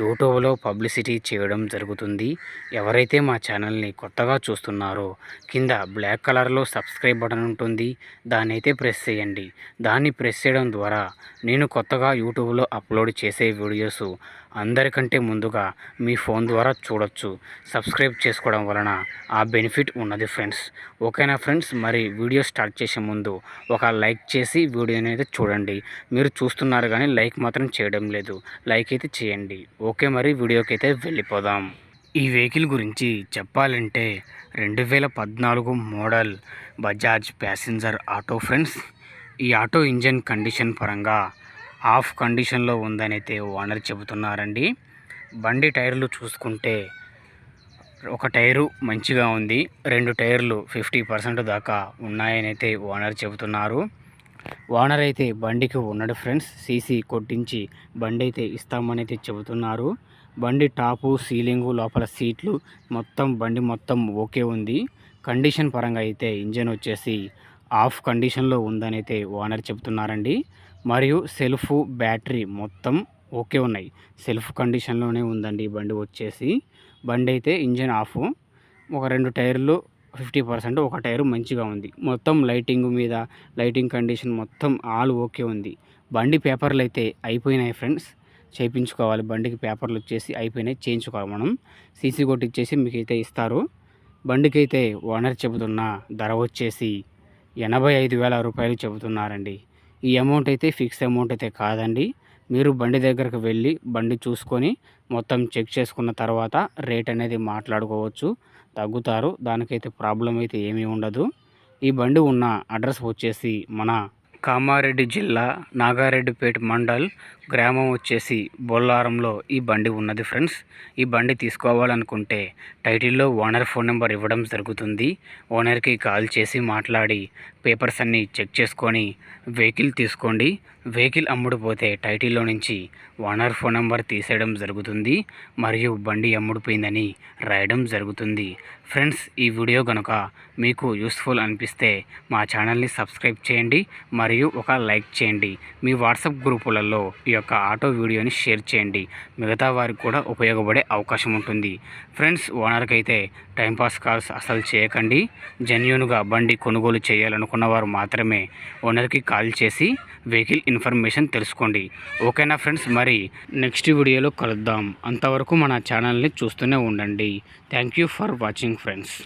యూట్యూబ్లో పబ్లిసిటీ చేయడం జరుగుతుంది. ఎవరైతే మా ఛానల్ని కొత్తగా చూస్తున్నారో కింద బ్లాక్ కలర్లో సబ్స్క్రైబ్ బటన్ ఉంటుంది. దాన్ని అయితే ప్రెస్ చేయండి. దాన్ని ప్రెస్ చేయడం ద్వారా నేను కొత్తగా యూట్యూబ్లో అప్లోడ్ చేసే వీడియోస్ అందరికంటే ముందుగా మీ ఫోన్ ద్వారా చూడొచ్చు. సబ్స్క్రైబ్ చేసుకోవడం వలన ఆ బెనిఫిట్ ఉన్నది ఫ్రెండ్స్. ఓకేనా ఫ్రెండ్స్? మరి వీడియో స్టార్ట్ చేసే ముందు ఒక లైక్ చేసి వీడియోని అయితే చూడండి. మీరు చూస్తున్నారు కానీ లైక్ మాత్రం చేయడం లేదు. లైక్ అయితే చేయండి. ఓకే మరి వీడియోకి అయితే వెళ్ళిపోదాం. ఈ వెహికల్ గురించి చెప్పాలంటే రెండు వేల పద్నాలుగు model Bajaj passenger auto friends. ఈ ఆటో ఇంజన్ కండిషన్ పరంగా ఆఫ్ కండిషన్లో ఉందని అయితే ఓనర్ చెబుతున్నారండి. బండి టైర్లు చూసుకుంటే ఒక టైరు మంచిగా ఉంది. రెండు టైర్లు ఫిఫ్టీ పర్సెంట్ దాకా ఉన్నాయని అయితే ఓనర్ చెబుతున్నారు. ఓనర్ అయితే బండికి ఉన్నాడు ఫ్రెండ్స్. సీసీ కొట్టించి బండి అయితే ఇస్తామనైతే చెబుతున్నారు. బండి టాపు సీలింగు లోపల సీట్లు మొత్తం బండి మొత్తం ఓకే ఉంది. కండిషన్ పరంగా అయితే ఇంజన్ వచ్చేసి ఆఫ్ కండిషన్లో ఉందని అయితే ఓనర్ చెబుతున్నారండి. మరియు సెల్ఫ్ బ్యాటరీ మొత్తం ఓకే ఉన్నాయి. సెల్ఫ్ కండిషన్లోనే ఉందండి బండి వచ్చేసి. బండి అయితే ఇంజన్ ఆఫ్. ఒక రెండు టైర్లు ఫిఫ్టీ పర్సెంట్ ఒక టైరు మంచిగా ఉంది. మొత్తం లైటింగ్ మీద లైటింగ్ కండిషన్ మొత్తం ఆల్ ఓకే ఉంది. బండి పేపర్లు అయితే అయిపోయినాయి ఫ్రెండ్స్. చేయించుకోవాలి. బండికి పేపర్లు వచ్చేసి అయిపోయినాయి. చేయించుకోవాలి మనం. సీసీ కొట్టిచ్చేసి మీకు అయితే ఇస్తారు. బండికి అయితే ఓనర్ చెబుతున్న ధర వచ్చేసి ఎనభై ఐదు వేల రూపాయలు చెబుతున్నారండి. ఈ అమౌంట్ అయితే ఫిక్స్ అమౌంట్ అయితే కాదండి. మీరు బండి దగ్గరకు వెళ్ళి బండి చూసుకొని మొత్తం చెక్ చేసుకున్న తర్వాత రేట్ అనేది మాట్లాడుకోవచ్చు. తగ్గుతారు. దానికైతే ప్రాబ్లం అయితే ఏమీ ఉండదు. ఈ బండి ఉన్న అడ్రస్ వచ్చేసి మన కామారెడ్డి జిల్లా నాగారెడ్డిపేట మండల్ గ్రామం వచ్చేసి బొల్లారంలో ఈ బండి ఉన్నది ఫ్రెండ్స్. ఈ బండి తీసుకోవాలనుకుంటే టైటిల్లో ఓనర్ ఫోన్ నెంబర్ ఇవ్వడం జరుగుతుంది. ఓనర్కి కాల్ చేసి మాట్లాడి పేపర్స్ అన్నీ చెక్ చేసుకొని వెహికల్ తీసుకోండి. వెహికల్ అమ్ముడుపోతే టైటిల్లో నుంచి ఓనర్ ఫోన్ నెంబర్ తీసేయడం జరుగుతుంది. మరియు బండి అమ్ముడుపోయిందని రాయడం జరుగుతుంది. ఫ్రెండ్స్ ఈ వీడియో కనుక మీకు యూస్ఫుల్ అనిపిస్తే మా ఛానల్ని సబ్స్క్రైబ్ చేయండి. మరియు ఒక లైక్ చేయండి. మీ వాట్సాప్ గ్రూపులలో ఈ యొక్క ఆటో వీడియోని షేర్ చేయండి. మిగతా వారికి కూడా ఉపయోగపడే అవకాశం ఉంటుంది. ఫ్రెండ్స్ ఓనర్కి అయితే టైంపాస్ కాల్స్ అసలు చేయకండి. జెన్యున్గా బండి కొనుగోలు చేయాలనుకున్న వారు మాత్రమే ఓనర్కి కాల్ చేసి వెహికల్ ఇన్ఫర్మేషన్ తెలుసుకోండి. ఓకేనా ఫ్రెండ్స్? మరి నెక్స్ట్ వీడియోలో కలుద్దాం. అంతవరకు మన ఛానల్ని చూస్తూనే ఉండండి. Thank you for watching friends.